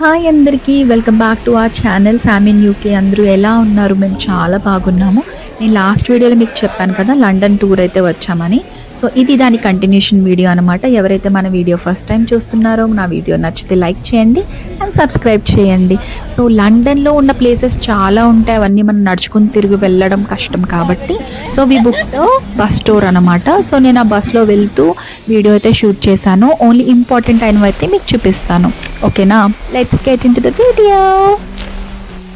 Hi అందరికీ welcome back to our channel సామిన్ UK అందరూ ఎలా ఉన్నారు? మేము చాలా బాగున్నాము. నేను లాస్ట్ వీడియోలో మీకు చెప్పాను కదా లండన్ టూర్ అయితే వచ్చామని. సో ఇది దాని కంటిన్యూషన్ వీడియో అనమాట ఎవరైతే మన వీడియో ఫస్ట్ టైం చూస్తున్నారో నా వీడియో నచ్చితే లైక్ చేయండి అండ్ సబ్స్క్రైబ్ చేయండి. సో లండన్లో ఉన్న ప్లేసెస్ చాలా ఉంటాయి. అవన్నీ మనం నడుచుకుని తిరిగి వెళ్ళడం కష్టం కాబట్టి. So we book bus store అనమాట సో నేను ఆ బస్లో వెళ్తూ వీడియో అయితే షూట్ చేశాను. ఓన్లీ ఇంపార్టెంట్ అయినవి అయితే మీకు చూపిస్తాను. ఓకేనా let's get into the video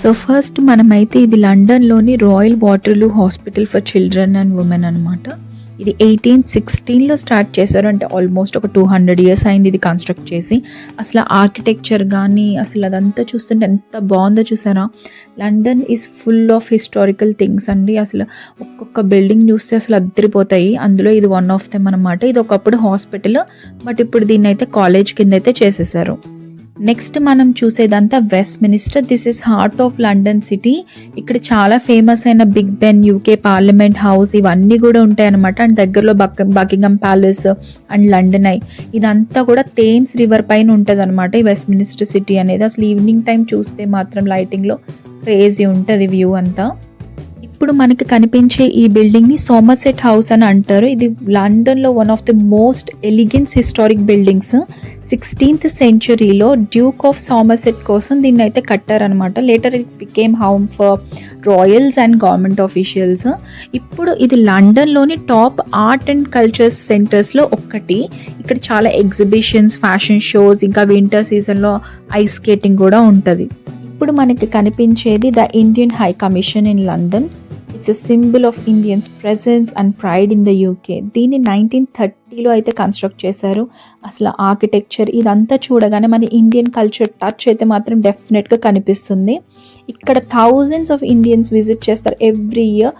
so first మనమైతే ఇది లండన్లోని royal Waterloo hospital for children and women అనమాట ఇది ఎయిటీన్ సిక్స్టీన్లో స్టార్ట్ చేశారు అంటే ఆల్మోస్ట్ ఒక టూ హండ్రెడ్ ఇయర్స్ అయింది ఇది కన్స్ట్రక్ట్ చేసి. అసలు ఆర్కిటెక్చర్ కానీ అసలు అదంతా చూస్తుంటే ఎంత బాగుందో చూసారా? London is full of historical things అండి. అసలు ఒక్కొక్క బిల్డింగ్ చూస్తే అసలు అద్దరిపోతాయి. అందులో ఇది వన్ ఆఫ్ దెమ్ అనమాట ఇది ఒకప్పుడు హాస్పిటల్ బట్ ఇప్పుడు దీన్ని అయితే కాలేజ్ కింద అయితే చేసేసారు. నెక్స్ట్ మనం చూసేదంతా Westminster this is heart of London city ఇక్కడ చాలా ఫేమస్ అయిన Big Ben UK parliament house ఇవన్నీ కూడా ఉంటాయన్నమాట. అండ్ దగ్గరలో Buck Buckingham palace and London eye ఇదంతా కూడా థేమ్స్ రివర్ పైన ఉంటుంది అనమాట ఈ వెస్ట్ మినిస్టర్ సిటీ అనేది. అసలు ఈవినింగ్ టైం చూస్తే మాత్రం లైటింగ్లో క్రేజీ ఉంటుంది వ్యూ అంతా. ఇప్పుడు మనకి కనిపించే ఈ బిల్డింగ్ని సోమర్సెట్ హౌస్ అని అంటారు. ఇది లండన్లో one of the most elegance historic buildings sixteenth సెంచురీలో duke of Somerset కోసం దీన్ని అయితే కట్టారనమాట later it became home for royals and government officials ఇప్పుడు ఇది లండన్లోని టాప్ ఆర్ట్ అండ్ కల్చర్స్ సెంటర్స్లో ఒక్కటి. ఇక్కడ చాలా ఎగ్జిబిషన్స్ ఫ్యాషన్ షోస్ ఇంకా వింటర్ సీజన్లో ఐస్ స్కేటింగ్ కూడా ఉంటుంది. ఇప్పుడు మనకి కనిపించేది the Indian high commission in London it's a symbol of Indians presence and pride in the UK దీన్ని నైన్టీన్ థర్టీలో అయితే కన్స్ట్రక్ట్ చేశారు. అసలు ఆర్కిటెక్చర్ ఇదంతా చూడగానే మన ఇండియన్ కల్చర్ టచ్ అయితే మాత్రం డెఫినెట్గా కనిపిస్తుంది. ఇక్కడ థౌజండ్స్ ఆఫ్ ఇండియన్స్ విజిట్ చేస్తారు every year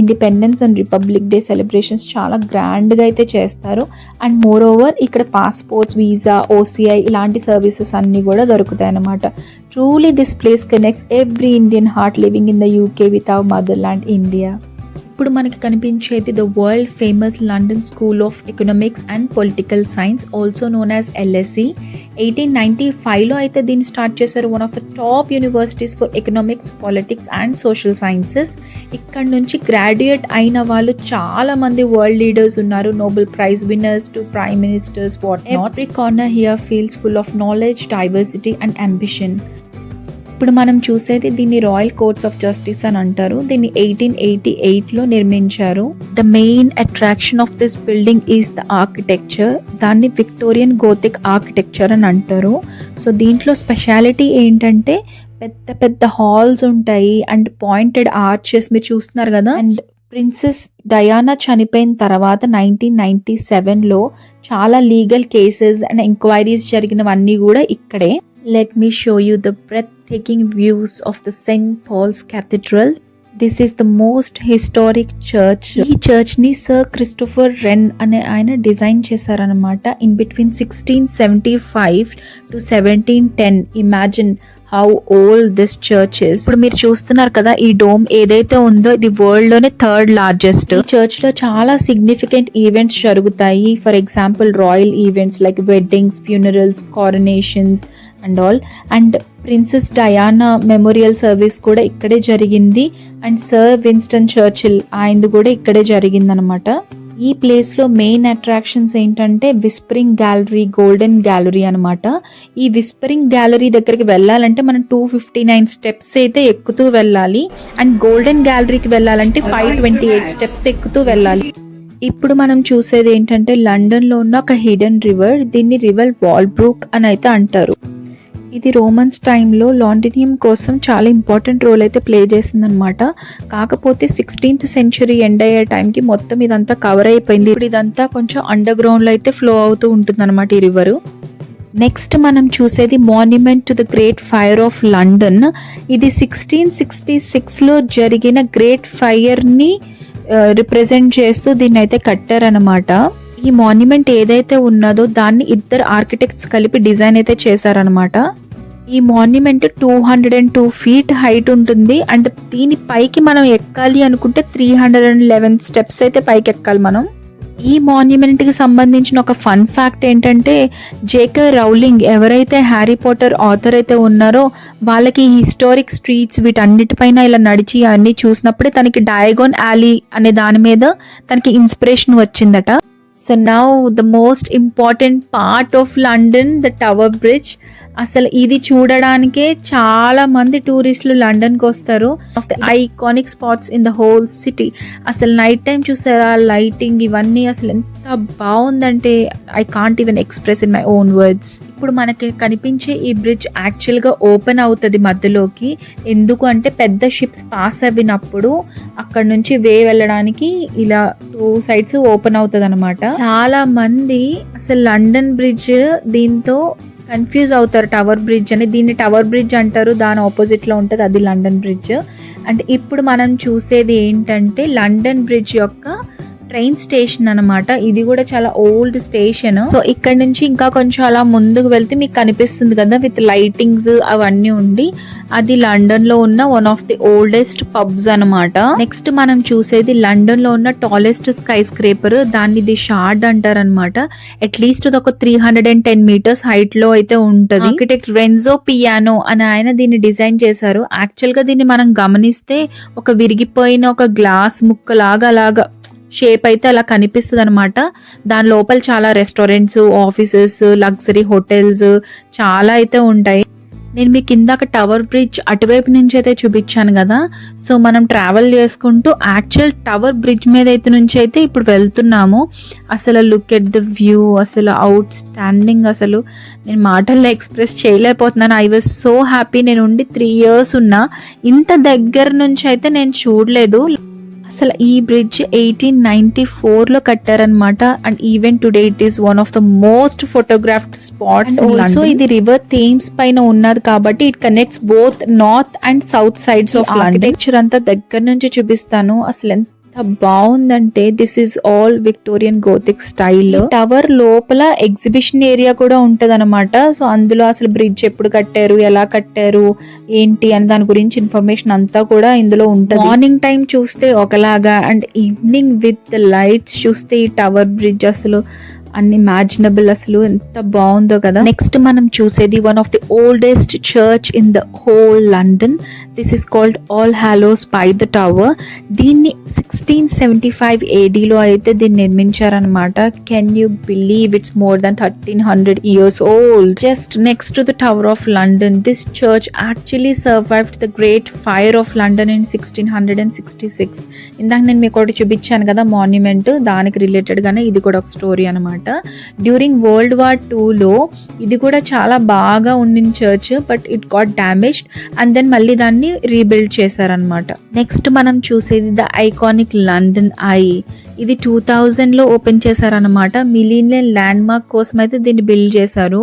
independence and republic day celebrations చాలా గ్రాండ్గా అయితే చేస్తారు. అండ్ మోర్ ఓవర్ ఇక్కడ పాస్పోర్ట్స్ వీసా ఓసీఐ ఇలాంటి సర్వీసెస్ అన్నీ కూడా దొరుకుతాయి అన్నమాట truly this place connects every Indian heart living in the UK with our motherland India ఇప్పుడు మనకి కనిపించేది the world famous London school of economics and political science also known as LSE eighteen ninety ఫైవ్లో అయితే దీన్ని start చేశారు one of the top universities for economics politics and social sciences ఇక్కడ నుంచి graduate అయిన వాళ్ళు చాలా మంది వరల్డ్ లీడర్స్ ఉన్నారు. Nobel prize winners to prime ministers what every corner here feels full of knowledge diversity and ambition ఇప్పుడు మనం చూసేది దీన్ని రాయల్ కోర్ట్స్ ఆఫ్ జస్టిస్ అని అంటారు. దీన్ని ఎయిటీన్ ఎయిటీ ఎయిట్లో నిర్మించారు. The main attraction of this building is the architecture దాన్ని విక్టోరియన్ గోతిక్ ఆర్కిటెక్చర్ అని అంటారు. సో దీంట్లో స్పెషాలిటీ ఏంటంటే పెద్ద పెద్ద హాల్స్ ఉంటాయి అండ్ పాయింటెడ్ ఆర్చెస్ మీరు చూస్తున్నారు కదా. అండ్ ప్రిన్సెస్ డయానా చనిపోయిన తర్వాత నైన్టీన్ నైన్టీ సెవెన్లో చాలా లీగల్ కేసెస్ అండ్ ఎంక్వైరీస్ జరిగినవన్నీ కూడా ఇక్కడే. Let me show you the breathtaking views of the Saint Paul's cathedral this is the most historic church ఈ చర్చ్ని సర్ క్రిస్టోఫర్ రెన్ అనే ఆయన డిజైన్ చేశారనమాట in between sixteen seventy five to seventeen ten imagine how old this church ఇప్పుడు మీరు చూస్తున్నారు కదా ఈ డోమ్ ఏదైతే ఉందో ఇది వరల్డ్లోనే థర్డ్ లార్జెస్ట్ చర్చ్లో చాలా సిగ్నిఫికెంట్ ఈవెంట్స్ జరుగుతాయి. For example royal events like weddings funerals coronations and all and princess Diana memorial service కూడా ఇక్కడే జరిగింది. అండ్ సర్ విన్స్టన్ చర్చిల్ ఆయనది కూడా ఇక్కడే జరిగిందనమాట ఈ ప్లేస్లో మెయిన్ అట్రాక్షన్స్ ఏంటంటే విస్పరింగ్ గ్యాలరీ గోల్డెన్ గ్యాలరీ అనమాట ఈ విస్పరింగ్ గ్యాలరీ దగ్గరికి వెళ్ళాలంటే మనం టూ ఫిఫ్టీ నైన్ స్టెప్స్ అయితే ఎక్కుతూ వెళ్ళాలి. అండ్ గోల్డెన్ గ్యాలరీకి వెళ్ళాలంటే ఫైవ్ ట్వంటీ ఎయిట్ స్టెప్స్ ఎక్కుతూ వెళ్ళాలి. ఇప్పుడు మనం చూసేది ఏంటంటే లండన్లో ఉన్న ఒక హిడెన్ రివర్ దీన్ని రివర్ వాల్బ్రూక్ అని అయితే అంటారు. ఇది రోమన్స్ టైంలో లాండినియం కోసం చాలా ఇంపార్టెంట్ రోల్ అయితే ప్లే చేసిందనమాట కాకపోతే సిక్స్టీన్త్ సెంచరీ ఎండ్ అయ్యే టైంకి మొత్తం ఇదంతా కవర్ అయిపోయింది. ఇప్పుడు ఇదంతా కొంచెం అండర్ గ్రౌండ్లో అయితే ఫ్లో అవుతూ ఉంటుంది ఈ రివరు నెక్స్ట్ మనం చూసేది monument to the great fire of London ఇది సిక్స్టీన్ సిక్స్టీ సిక్స్లో జరిగిన గ్రేట్ ఫైర్ని రిప్రజెంట్ చేస్తూ దీన్ని అయితే కట్టారనమాట ఈ మాన్యుమెంట్ ఏదైతే ఉన్నదో దాన్ని ఇద్దరు ఆర్కిటెక్ట్స్ కలిపి డిజైన్ అయితే చేశారనమాట ఈ monument two hundred and two feet height ఉంటుంది. అండ్ దీని పైకి మనం ఎక్కాలి అనుకుంటే three hundred and eleven steps అయితే పైకి ఎక్కాలి మనం. ఈ మాన్యుమెంట్కి సంబంధించిన ఒక ఫన్ ఫ్యాక్ట్ ఏంటంటే జేకే రౌలింగ్ ఎవరైతే హ్యారీ పాటర్ ఆథర్ అయితే ఉన్నారో వాళ్ళకి హిస్టారిక్ స్ట్రీట్స్ వీటన్నిటిపైన ఇలా నడిచి అన్ని చూసినప్పుడే తనకి డయాగోన్ యాలీ అనే దాని మీద తనకి ఇన్స్పిరేషన్ వచ్చిందట. So now the most important part of London, the Tower Bridge, అసలు ఇది చూడడానికే చాలా మంది టూరిస్టులు లండన్కి వస్తారు. Of the iconic spots in the whole city అసలు నైట్ టైం చూసారా? లైటింగ్ ఇవన్నీ అసలు ఎంత బాగుందంటే I can't even express in my own words ఇప్పుడు మనకి కనిపించే ఈ బ్రిడ్జ్ యాక్చువల్గా ఓపెన్ అవుతుంది మధ్యలోకి. ఎందుకు అంటే పెద్ద షిప్స్ పాస్ అయినప్పుడు అక్కడ నుంచి వే వెళ్ళడానికి ఇలా టూ సైడ్స్ ఓపెన్ అవుతుంది అనమాట చాలా మంది అసలు లండన్ బ్రిడ్జ్ దీంతో కన్ఫ్యూజ్ అవుతారు టవర్ బ్రిడ్జ్ అని. దీన్ని టవర్ బ్రిడ్జ్ అంటారు దాని ఆపోజిట్లో ఉంటుంది అది లండన్ బ్రిడ్జ్. అంటే ఇప్పుడు మనం చూసేది ఏంటంటే లండన్ బ్రిడ్జ్ యొక్క ట్రైన్ స్టేషన్ అన్నమాట. ఇది కూడా చాలా ఓల్డ్ స్టేషన్ సో ఇక్కడ నుంచి ఇంకా కొంచెం అలా ముందుకు వెళ్తే మీకు కనిపిస్తుంది కదా విత్ లైటింగ్స్ అవన్నీ ఉండి. అది లండన్లో ఉన్న one of the oldest pubs అన్నమాట. నెక్స్ట్ మనం చూసేది లండన్లో ఉన్న టాలెస్ట్ స్కై స్క్రేపర్ దాన్ని ఇది షార్డ్ అంటారు అనమాట అట్లీస్ట్ ఒక three hundred and ten metres హైట్లో అయితే ఉంటది. ఆర్కిటెక్ట్ రెన్జో పియానో అని ఆయన దీన్ని డిజైన్ చేశారు. యాక్చువల్గా దీన్ని మనం గమనిస్తే ఒక విరిగిపోయిన ఒక గ్లాస్ ముక్కలాగా అలాగా షేప్ అయితే అలా కనిపిస్తుంది అనమాట దాని లోపల చాలా రెస్టారెంట్స్ ఆఫీసెస్ లగ్జరీ హోటల్స్ చాలా అయితే ఉంటాయి. నేను మీకు ఇందాక టవర్ బ్రిడ్జ్ అటువైపు నుంచి అయితే చూపించాను కదా. సో మనం ట్రావెల్ చేసుకుంటూ యాక్చువల్ టవర్ బ్రిడ్జ్ మీద అయితే నుంచి అయితే ఇప్పుడు వెళ్తున్నాము. అసలు లుక్ ఎట్ ద వ్యూ అసలు అవుట్ స్టాండింగ్ అసలు. నేను మాటల్లో ఎక్స్ప్రెస్ చేయలేకపోతున్నాను. ఐ వాజ్ సో హ్యాపీ నేను ఉండి త్రీ ఇయర్స్ ఉన్నా. ఇంత దగ్గర నుంచి అయితే నేను చూడలేదు. అసలు ఈ బ్రిడ్జ్ ఎయిటీన్ నైన్టీ ఫోర్లో కట్టారనమాట and even today it is one of the most photographed spots also ఇది రివర్ థేమ్స్ పైన ఉన్నది కాబట్టి it connects both north and south sides of architecture అంతా దగ్గర నుంచి చూపిస్తాను. అసలు ఎంత బాగుందంటే this is all Victorian Gothic style tower లోపల ఎగ్జిబిషన్ ఏరియా కూడా ఉంటది అనమాట సో అందులో అసలు బ్రిడ్జ్ ఎప్పుడు కట్టారు ఎలా కట్టారు ఏంటి అని దాని గురించి ఇన్ఫర్మేషన్ అంతా కూడా ఇందులో ఉంటుంది. మార్నింగ్ టైం చూస్తే ఒకలాగా అండ్ ఈవినింగ్ విత్ లైట్స్ చూస్తే ఈ టవర్ బ్రిడ్జ్ అసలు అన్ని ఇమాజినబుల్ అసలు ఎంత బాగుందో కదా. నెక్స్ట్ మనం చూసేది one of the oldest church in the whole London this is called all hallows by the tower దీన్ని సిక్స్టీన్ సెవెంటీ ఫైవ్ ఏడీలో అయితే దీన్ని నిర్మించారనమాట can you believe it's more than thirteen hundred years old just next to the tower of London this church actually survived the great fire of London in sixteen hundred and sixty six ఇందాక నేను మీకు ఒకటి చూపించాను కదా monument దానికి రిలేటెడ్గానే ఇది కూడా ఒక స్టోరీ అనమాట డ్యూరింగ్ వరల్డ్ వార్ టూలో ఇది కూడా చాలా బాగా ఉండిన church but it got damaged and then మళ్ళీ దాన్ని రీబిల్డ్ చేశారనమాట నెక్స్ట్ మనం చూసేది ద ఐకానిక్ లండన్ ఐ ఇది టూ థౌజండ్లో ఓపెన్ చేశారనమాట మిలీనియన్ ల్యాండ్ మార్క్ కోసం అయితే దీన్ని బిల్డ్ చేశారు.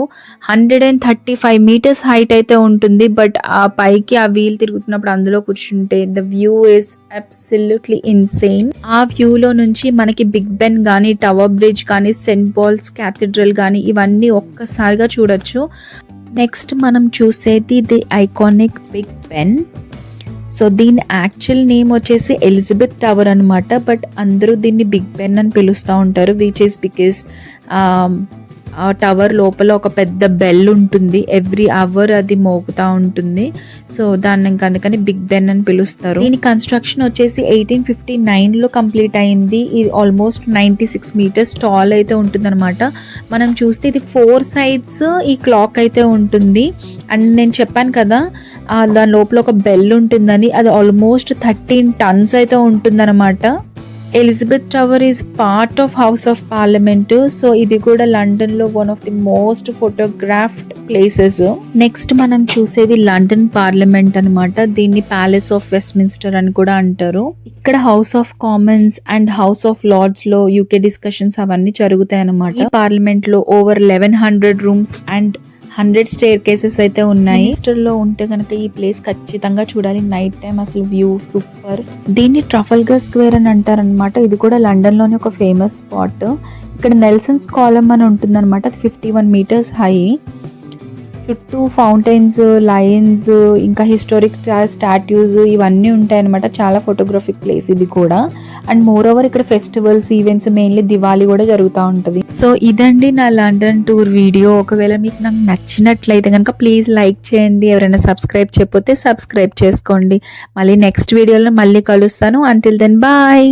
Hundred and thirty five meters height అయితే ఉంటుంది. బట్ ఆ పైకి ఆ వీల్ తిరుగుతున్నప్పుడు అందులో కూర్చుంటే the view is absolutely insane ఆ వ్యూలో నుంచి మనకి బిగ్ బెన్ కానీ టవర్ బ్రిడ్జ్ కానీ సెంట్ పాల్స్ క్యాథిడ్రల్ కానీ ఇవన్నీ ఒక్కసారిగా చూడొచ్చు. నెక్స్ట్ మనం చూసేది the iconic Big Ben so దీని యాక్చువల్ నేమ్ వచ్చేసి ఎలిజబెత్ టవర్ అనమాట బట్ అందరూ దీన్ని బిగ్ పెన్ అని పిలుస్తూ ఉంటారు విచ్ ఇస్ బికాస్ టవర్ లోపల ఒక పెద్ద బెల్ ఉంటుంది. ఎవ్రీ అవర్ అది మోగుతూ ఉంటుంది. సో దాన్ని అందుకని బిగ్ బెన్ అని పిలుస్తారు. దీని కన్స్ట్రక్షన్ వచ్చేసి ఎయిటీన్ ఫిఫ్టీ నైన్లో కంప్లీట్ అయింది. ఇది almost ninety six meters tall అయితే ఉంటుందన్నమాట. మనం చూస్తే ఇది ఫోర్ సైడ్స్ ఈ క్లాక్ అయితే ఉంటుంది. అండ్ నేను చెప్పాను కదా దాని లోపల ఒక బెల్ ఉంటుందని. అది ఆల్మోస్ట్ థర్టీన్ టన్స్ అయితే ఉంటుందన్నమాట. Elizabeth Tower is part of House of Parliament so ఇది కూడా లండన్లో one of the most photographed places next మనం చూసేది లండన్ పార్లమెంట్ అన్నమాట. దీన్ని ప్యాలెస్ ఆఫ్ వెస్ట్మిన్స్టర్ అని కూడా అంటారు. ఇక్కడ House of Commons and House of లార్డ్స్లో UK discussions అవన్నీ జరుగుతాయి అన్నమాట పార్లమెంట్లో over eleven hundred rooms and hundred staircases అయితే ఉన్నాయి. లో ఉంటే కనుక ఈ ప్లేస్ ఖచ్చితంగా చూడాలి. నైట్ టైం అసలు వ్యూ సూపర్. దీన్ని ట్రఫల్గర్ స్క్వేర్ అని అంటారనమాట ఇది కూడా లండన్లోని ఒక ఫేమస్ స్పాట్. ఇక్కడ నెల్సన్స్ కాలం అని ఉంటుందన్నమాట. అది ఫిఫ్టీ వన్ మీటర్స్ హై. చుట్టూ ఫౌంటైన్స్ లయన్స్ ఇంకా హిస్టారిక్ స్టాట్యూస్ ఇవన్నీ ఉంటాయి అనమాట చాలా ఫోటోగ్రఫిక్ ప్లేస్ ఇది కూడా. అండ్ మోర్ ఓవర్ ఇక్కడ ఫెస్టివల్స్ ఈవెంట్స్ మెయిన్లీ దివాళీ కూడా జరుగుతూ ఉంటుంది. సో ఇదండి నా లండన్ టూర్ వీడియో ఒకవేళ మీకు నాకు నచ్చినట్లయితే కనుక ప్లీజ్ లైక్ చేయండి. ఎవరైనా సబ్స్క్రైబ్ చెప్పితే సబ్స్క్రైబ్ చేసుకోండి. మళ్ళీ నెక్స్ట్ వీడియోలో మళ్ళీ కలుస్తాను. Until then bye